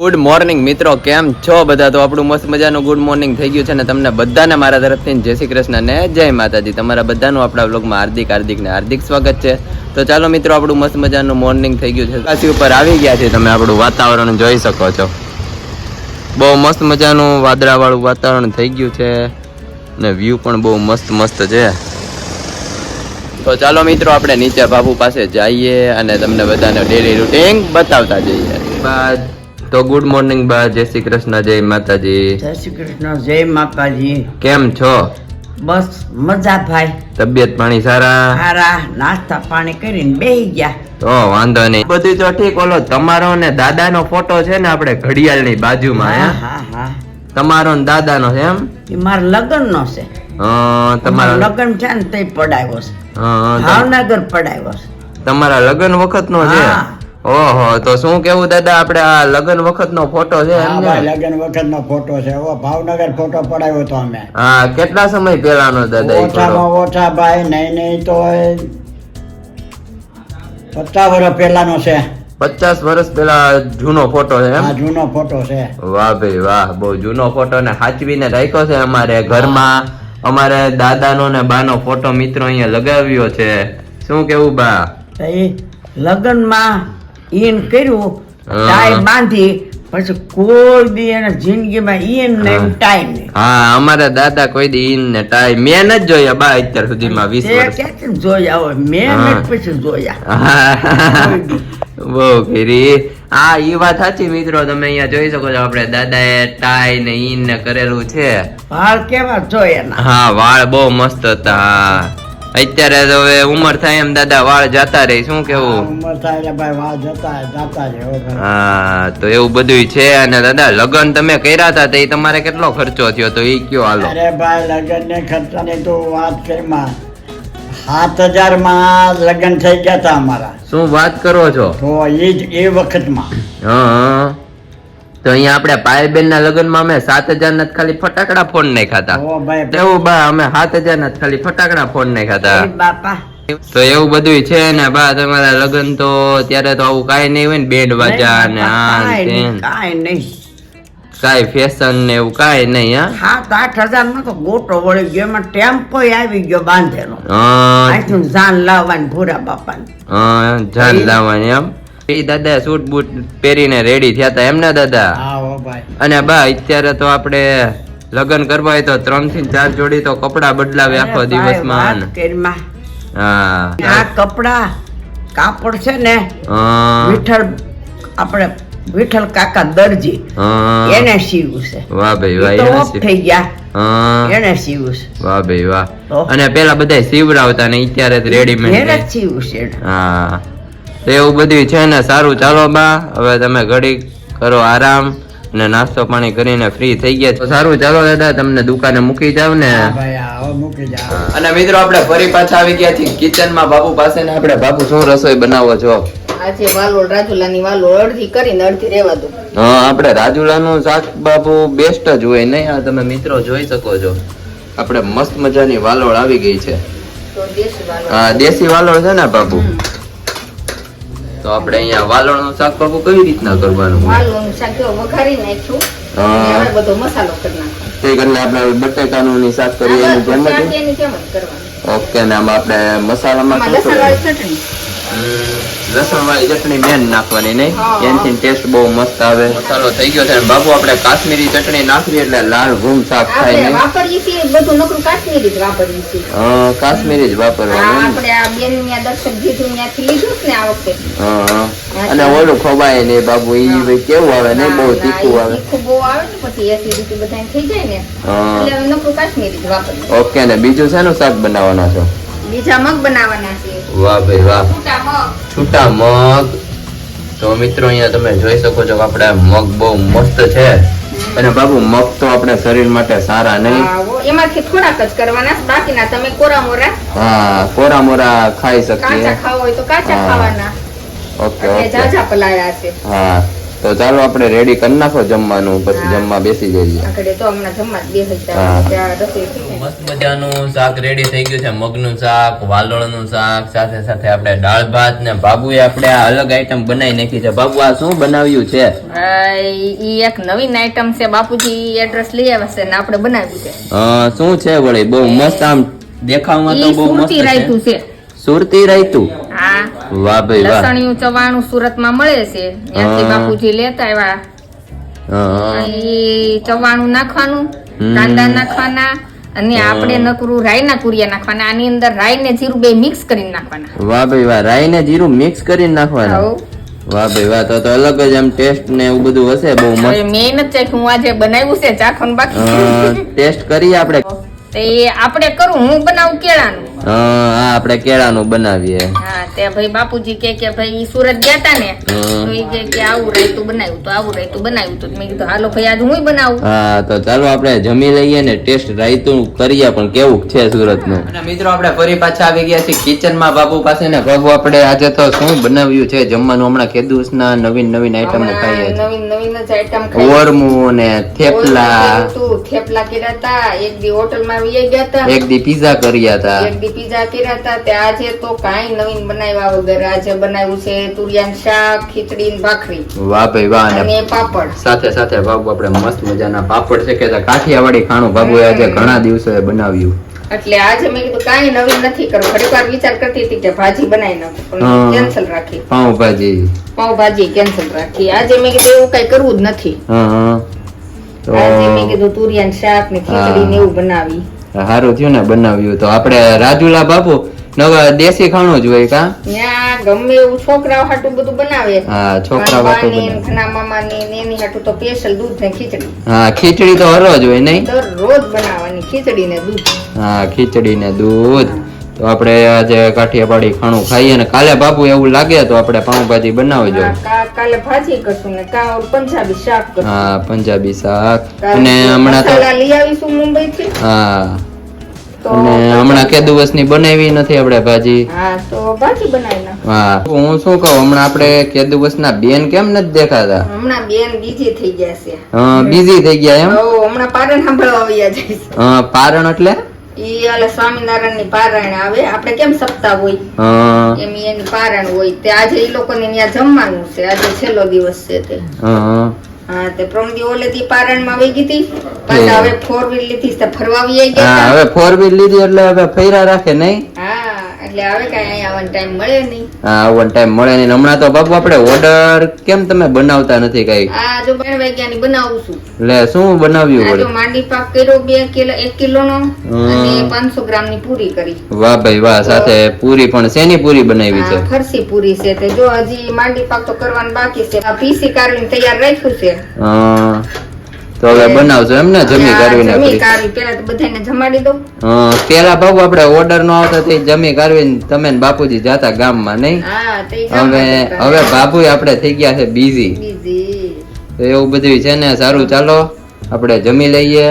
Good morning મિત્રો. કેમ છો બધા? તો આપણું મસ્ત મજાનું ગુડ મોર્નિંગ થઈ ગયું છે અને તમને બધાને મારા તરફથી જય શ્રી કૃષ્ણ ને જય માતાજી. તમારા બધાનું આપણા બ્લોગમાં હાર્દિક ને હાર્દિક સ્વાગત છે. તો ચાલો મિત્રો, આપણું મસ્ત મજાનું મોર્નિંગ થઈ ગયું છે. કાશી ઉપર આવી ગયા છે. તમે આપણું વાતાવરણ જોઈ શકો છો. બહુ મસ્ત મજાનું વાદળાવાળું વાતાવરણ થઈ ગયું છે ને વ્યૂ પણ બહુ મસ્ત મસ્ત છે. તો ચાલો મિત્રો, આપણે નીચે બાબુ પાસે જઈએ અને તમને બધાને ડેલી રૂટીન બતાવતા જઈએ. બાદ તો ગુડ મોર્નિંગ બા જય શ્રી કૃષ્ણ જય માતાજી. જય શ્રી કૃષ્ણ જય માતાજી. કેમ છો? બસ મજા ભાઈ. તબિયત પાણી સારા? સારા નાસ્તા પાણી કરીને બેહી ગયા. તો વાંધો નહીં. બધું તો ઠીક ઓલો તમારો ને દાદાનો ફોટો છે ને આપણે ઘડિયાળની બાજુમાં હા? હે તમારો ને દાદાનો છે એમ? એ મારા લગ્ન નો છે. હા, તમારા લગ્ન છે ને તે પડાવ્યો છે. ભાવનગર પડાવ્યો છે. તમારા લગ્ન વખત નો છે. ઓહો તો શું કેવું દાદા આપણે આ લગન વખત નો ફોટો છે એમ હા ને? ભાઈ વખત નો ફોટો છે. ઓ ભાવનગર ફોટો પડાવ્યો તો અમે. હા કેટલા સમય પહેલાનો દાદા ઓછામાં ઓછા ભાઈ નહીં નહીં તો પચાસ વર્ષ પહેલાનો છે. પચાસ વર્ષ પેલા જૂનો ફોટો છે એમ? જૂનો ફોટો છે. વાહ ભાઈ વાહ બહુ જૂનો ફોટો ને સાચવીને રાખ્યો છે અમારે ઘરમાં. અમારે દાદાનો ને બાનો ફોટો મિત્રો અહીંયા લગાવ્યો છે. શું કેવું બા? લગ્નમાં ઈન કર્યું ટાઈ બાંધી પછી કોઈ દી એને જિંદગીમાં ઈન ને ટાઈમ નહીં હા અમારા દાદા કોઈ દી ઈન ને ટાઈમ મેં ન જોયા બા અત્યાર સુધીમાં વીસ વર્ષ. ક્યાંથી જોયા હોય? મેં પછી જોયા. બહુ કરી આ ઈ વાત સાચી મિત્રો. તમે અહીંયા જોઈ શકો છો આપણે દાદાએ ટાઈ ને ઈન ને કરેલું છે. વાળ કેવા જોયા હા વાળ બહુ મસ્ત હતા. અત્યારે તો હવે ઉંમર થાય એમ દાદા વાળ જતા રહે શું કેવું? ઉંમર થાય એટલે ભાઈ વાળ જતા જતા રહે હા તો એવું બધું છે. અને દાદા લગન તમે કર્યા હતા તો એ તમારે કેટલો ખર્ચો થયો તો એ કયો હાલો? અરે ભાઈ લગન ને ખર્ચાની તો વાત કરી સાત હજારમાં લગ્ન થઈ ગયા હતા અમારા. શું વાત કરો છો? તો એ જ એ વખતમાં. હા. તો અહીંયા આપણે પાયબેન ના લગ્નમાં અમે સાત હજાર ના ખાલી ફટાકડા ફોન નાખ્યા હતા. એવું બા અમે સાત હજાર ના ખાલી ફટાકડા ફોન નાખ્યા હતા. તો એવું બધું છે ને બા તમારા લગ્ન તો ત્યારે તો આવું કાંઈ નહીં હોય ને બેન્ડ વાજા ને આ. કાંઈ નહીં કાંઈ ફેશન ને એવું કાઈ નહીં હા? સાત આઠ હજારમાં તો ગોટો વળી ગયો એમાં ટેમ્પો આવી ગયો બાંધેલો. જાન લાવવાની ભૂરા બાપા હા, જાન લાવવાની એમ. એ દાદા સૂટ બૂટ પહેરીને રેડી થયા હતા એમ દાદા? અને બા અત્યારે તો આપણે લગ્ન કરવા હોય તો ત્રણથી ચાર જોડી તો કપડા બદલાવે આખો દિવસમાં. હા. આ કપડા કાપડ છે ને વિઠ્ઠલ આપણે વિઠ્ઠલ કાકા દરજી એને સીવું છે. વાહ ભાઈ વાહ એને થઈ ગયા. એને સીવું છે. વાહ ભાઈ વાહ. અને પેલા બધા સીવડાવતા ને અત્યારે રેડીમેડ સીવું છે હા. એવું બધું છે ને સારું. ચાલો બા હવે તમે ઘડી કરો આરામ ને નાસ્તો પાણી કરીને ફ્રી થઈ ગયા તો સારું ચાલો દાદા તમને દુકાને મૂકી જાવ ને. હા ભાઈ હા હવે મૂકી અને મિત્રો આપણે ફરી પાછા આવી ગયા છીએ કિચનમાં બાપુ પાસે ને આપણે બાપુ શું રસોઈ બનાવો છો? આજે વાલોળ રાજુલાની વાલોળ અડધી કરીને અડધી રેવા દો. હા આપણે રાજુલાનું શાક બાપુ બેસ્ટ જ હોય. નહીં આ તમે મિત્રો જોઈ શકો છો. આપણે મસ્ત મજાની વાલોળ આવી ગઈ છે. તો દેશી વાલોળ. હા દેશી વાલોળ છે ને બાપુ? તો આપણે અહીંયા વાલણનું શાક બાપુ કઈ રીતના કરવાનું? વાલણનું શાક જો વઘારી નાખ્યું. હવે બધો મસાલો કરી નાખો તે કરીને આપણે બટેકાનું ની શાક કરીએ એની જેમ જ શાક એની કરવાનું. ઓકે ને આમાં આપણે મસાલામાં શું કરવાનું? ચટણી. લસણ વાળી ચટણી મેન નાખવાની નહીં. હા. ટેસ્ટ બહુ મસ્ત આવે. મસાલો થઈ ગયો છે. અને બાપુ આપણે કાશ્મીરી ચટણી નાખવી એટલે લાલ ઘૂમ શાક થાય આપણે વાપરીએ છીએ બધું નકરું કાશ્મીરી જ વાપરીએ છીએ. હા, કાશ્મીરી જ વાપરવાનું આપણે આ બેન ત્યાં દર્શક જીતું ત્યાંથી લીધું ને આ વખતે. હા, હા. અને ઓલું ખવાય નહીં બાબુ ઈ કેવું આવે નહીં બહુ તીખું આવે. તીખું બહુ આવે ને પછી એસિડિટી બધાને થઈ જાય ને. એટલે નકરું કાશ્મીરી જ વાપરીએ. ઓકે ને બીજું શેનું શાક બનાવવાના છો? બીજા મગ બનાવવાના છે. વાહ ભાઈ વાહ. છૂટા મગ. તો મિત્રો અહીંયા તમે જોઈ શકો છો કે આપણે મગ બહુ મસ્ત છે. અને બાબુ મગ તો આપણે શરીર માટે સારા નહીં. એમાંથી થોડાક જ કરવાના બાકીના તમે કોરા મોરા. હા કોરા મોરા ખાઈ કાચા શકીએ હોય તો કાચા ખાવાના. Okay okay. જાજા પલાળ્યા છે. હા. તો ચાલો આપણે રેડી કરી નાખો જમવાનું પછી જમવા બેસી જઈએ. આપણે તો હમણાં જમવા બેસે. મસ્ત મજાનું શાક રેડી થઈ ગયું છે મગનું શાક વાલોળનું શાક સાથે સાથે આપણે દાળ ભાત ને બાબુએ આપણે આ અલગ આઈટમ બનાવી નાખી છે. બાબુ આ શું બનાવ્યું છે? ભાઈ ઈ એક નવીન આઈટમ છે બાપુજી એડ્રેસ લઈ આવ્યા છે ને આપણે બનાવ્યું છે. શું છે વળી? બહુ મસ્ત આમ દેખાવમાં તો બહુ મસ્ત સુરતી રાયતું છે. સુરતી રાયતું? વાહ ભાઈ વાહ. લસણિયું ચવાણું સુરતમાં મળે છે. ત્યાંથી બાપુજી લેતા આવ્યા. ચવાણું નાખવાનું. કાંદા નાખવાના અને આપણે નકરું રાઈના કુરિયા નાખવાના. આની અંદર રાઈ ને જીરું બે મિક્સ કરીને નાખવાના. વાહ ભાઈ વાહ. રાઈ ને જીરું મિક્સ કરીને નાખવાના. વાહ ભાઈ વાહ. તો તો અલગ જ આમ ટેસ્ટ ને એવું બધું હશે બહુ મસ્ત. મેં નથી ચાખ્યું હું આજે બનાવ્યું છે ચાખવાનું બાકી. ટેસ્ટ કરી આપણે. તે આપણે કરું હું બનાવું કેળાનું? હા આપણે કેળાનું બનાવીએ. હા તે ભાઈ બાપુજી કે કે ભાઈ સુરત ગયા તા ને તો ઈ કે કે આવું રાયતું બનાવ્યું તો આવું રાયતું બનાવ્યું તો મેં કીધું હાલો ભાઈ આજ હું બનાવું. હા તો ચાલો આપણે જમી લઈએ ને ટેસ્ટ રાયતું કરીએ પણ કેવું છે સુરતનું મિત્રો આપણે ફરી પાછા આવી ગયા છીએ કિચનમાં બાપુ પાસે ને બાબુ આપણે આજે તો શું બનાવ્યું છે? જમવાનું હમણાં કેદુસ ના નવીન નવીન આઈટમ ખાઈએ નવીન નવીન જ આઈટમ ઓરમું ને થેપલા. થેપલા કર્યા હતા એક દી હોટલમાં વી ગયા હતા. એક દી પીઝા કર્યા હતા. એક દી પીઝા કર્યા હતા. તે આજે તો કાંઈ નવીન બનાવ્યા વગર આજે બનાવ્યું છે તુરિયાન શાક ખીચડી ને ભાખરી. વાહ ભાઈ વાહ અને પાપડ. સાથે સાથે બાબુ આપણે મસ્ત મજાના પાપડ છે કે કાઠિયાવાડી ખાણું બાબુ આજે ઘણા દિવસોએ બનાવ્યું. એટલે આજે મેં કીધું કાંઈ નવીન નથી કરવું. ઘણી વાર વિચાર કરતી હતી કે ભાજી બનાવી નાખું પણ કેન્સલ રાખી. પાઉંભાજી. પાવ ભાજી કેન્સલ રાખી. આજે મેં કીધું એવું કઈ કરવું જ નથી. હા હા. આજે મેં કીધું તુરિયાન શાક ને ખીચડી ને એવું બનાવી. સારું થયું ને બનાવ્યું તો. આપણે રાજુલા બાપુ નવા દેશી ખાણું જ હોય કા? ત્યાં ગમે એવું છોકરાઓ હાટું બધું બનાવે. હા છોકરા હાટું ને બનાવે. ઘણા મામા ને એની હાટું તો સ્પેશિયલ દૂધ ને ખીચડી. હા ખીચડી તો હરરોજ હોય નહીં? દરરોજ બનાવવાની ખીચડી ને દૂધ. હા ખીચડી ને દૂધ. તો આપણે આજે કાઠિયાવાડી ખાણું ખાઈએ ને કાલે બાપુ એવું લાગે તો આપણે પાઉંભાજી બનાવજો હા, કા- કાલે ભાજી કરશું ને કા પંજાબી શાક કરશું. હા પંજાબી શાક. અને હમણાં તો લઈ આવીશું મુંબઈ થી હા અને હમણાં કે દિવસની બનાવી નથી આપણે ભાજી? હા તો ભાજી બનાવી હા. હું શું કહું હમણાં આપણે કે દિવસના બેન કેમ નથી દેખાતા? હમણાં બેન બીજી થઈ ગયા છે. હા બીઝી થઈ ગયા એમ? હમણાં પારણ સાંભળવા આવ્યા જઈશ હા પારણ એટલે? ઈ સ્વામિનારાયણની પારાયણ આવે. આપણે કેમ સપ્તાહ હોય? એમ એની પારાયણ હોય. તે આજે ઈ લોકોને ત્યાં જમવાનું છે. આજે છેલ્લો દિવસ છે તે. હા. તે પ્રમદી ઓલે દી પારાયણમાં વહી ગઈ પાછા હવે ફોર વ્હીલ લીધી ફરવા આવી ગયા હવે ફોર વ્હીલ લીધી એટલે હવે ફેરા રાખે નહીં? હા. એટલે હવે કઈ અહીંયા આવવાનો ટાઈમ મળે નહીં. હા આવો ટાઈમ મળે નહીં. હમણાં તો બાપુ આપણે ઓર્ડર કેમ તમે બનાવતા નથી કઈ? આ જો બે વાગ્યાની બનાવું છું. એટલે શું બનાવ્યું આ જો માંડી પાક કર્યો બે કિલો એક કિલો નો. અને ગ્રામની પૂરી કરી. વાહ ભાઈ વાહ સાથે પૂરી પણ શેની પૂરી બનાવી છે? ખરસી ફરસી પૂરી છે તે. જો હજી માંડી પાક તો કરવાનું બાકી છે. આ પીસી કાઢીને તૈયાર રાખ્યું છે. હા. તો હવે બનાવજો એમ ને જમી પૂરી પેલા તો બધાને જમાડી દઉં. હા પેલા બાપુ આપણે ઓર્ડર નો આવતો તે જમી કરવીને તમે ને બાપુજી જાતા ગામમાં નહીં? હા હવે હવે બાપુ આપણે થઈ ગયા છે બીઝી બીજી તો એવું બધું છે ને સારું ચાલો આપણે જમી લઈએ.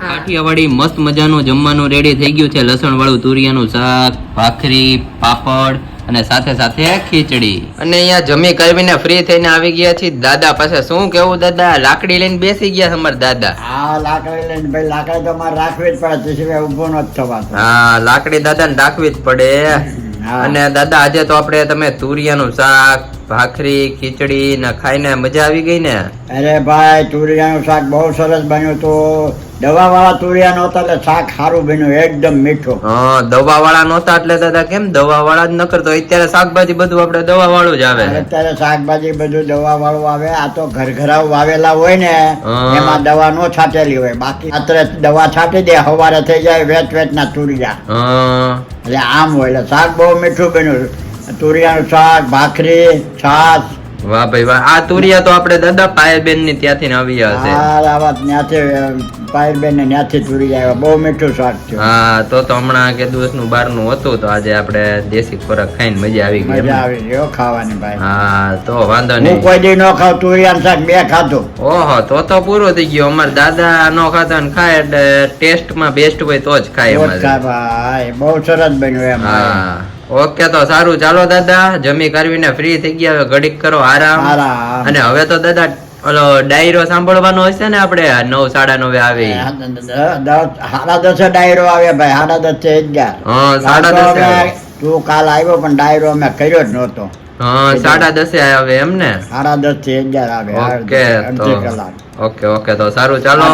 કાઠિયાવાડી મસ્ત મજાનું જમવાનું રેડી થઈ ગયું છે લસણ વાળું તુરિયાનું શાક ભાખરી પાપડ અને સાથે સાથે ખીચડી. અને અહીંયા જમી કરવીને ફ્રી થઈને આવી ગયા છીએ. દાદા પાસે શું કેવું દાદા? લાકડી લઈને બેસી ગયા અમાર દાદા. આ લાકડી લઈને ભાઈ લાકડી તો અમારે રાખવી જ પડે તે સિવાય ઊભો ન થવાતો. હા લાકડી દાદા ને રાખવી જ પડે. અને દાદા આજે તો આપણે તમે તુરિયાનું શાક ભાખરી ખીચડી ને ખાઈને મજા આવી ગઈ ને? અરે ભાઈ તુરિયાનું શાક બહુ સરસ બન્યું હતું દવા વાળા તુરિયા નહોતા એટલે શાક સારું બન્યું એકદમ મીઠું. હા દવા વાળા નહોતા એટલે દાદા કેમ? દવા વાળા જ ન કરતો અત્યારે શાકભાજી બધું આપણે દવા વાળું જ આવે. અત્યારે શાકભાજી બધું દવા વાળું આવે. આ તો ઘર ઘરાવ વાવેલા હોય ને એમાં દવા નો છાંટેલી હોય. બાકી અત્યારે દવા છાંટી દે સવારે થઈ જાય વેચ વેચ ના તુરિયા એટલે આમ હોય. એટલે શાક બહુ મીઠું બન્યું. તુરિયાનું શાક ભાખરી છાશ વાહ ભાઈ વાહ. આ તુરિયા તો આપણે દાદા પાયલબેનની ત્યાંથી ને આવ્યા હશે આ ત્યાંથી પાયરબેન ને ત્યાંથી તુરિયા આવ્યા. બહુ મીઠું શાક થયું હા તો તો હમણાં કે દિવસનું બારનું હતું તો આજે આપણે દેશી ખોરાક ખાઈને મજા આવી ગઈ મજા આવી ગયો ખાવાની ભાઈ. હા તો વાંધો હું નહીં કોઈ દી ન ખાવ શાક બે ખાધું. ઓહો તો તો પૂરો થઈ ગયો. અમારા દાદા નો ખાતા ને ખાય એટલે ટેસ્ટમાં બેસ્ટ હોય તો જ ખાય બહુ સરસ બન્યું એમ હા. ઓકે તો સારું. ચાલો દાદા જમી કરવીને ફ્રી થઈ ગયા. ઘડીક કરો આરામ. અને હવે તો દાદા ઓલો ડાયરો સાંભળવાનો હશે ને આપણે? નવ સાડા નવે આવે. સાડા દસે ડાયરો આવે ભાઈ. સાડા દસે ગયા. હા, સાડા દસે તું કાલ આવ્યો પણ ડાયરો અમે કર્યો જ નહોતો. હા સાડા દસે આવે એમ ને? સાડા દસથી અગિયાર આવે ઓકે ઓકે ઓકે તો સારું. ચાલો.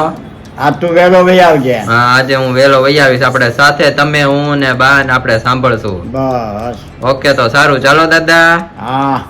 આ તું વહેલો વહી આવજે. હા આજે હું વેલો વહી આવીશ આપણે સાથે તમે હું ને બા ને આપણે સાંભળશું. બસ. ઓકે તો સારું. ચાલો દાદા. હા.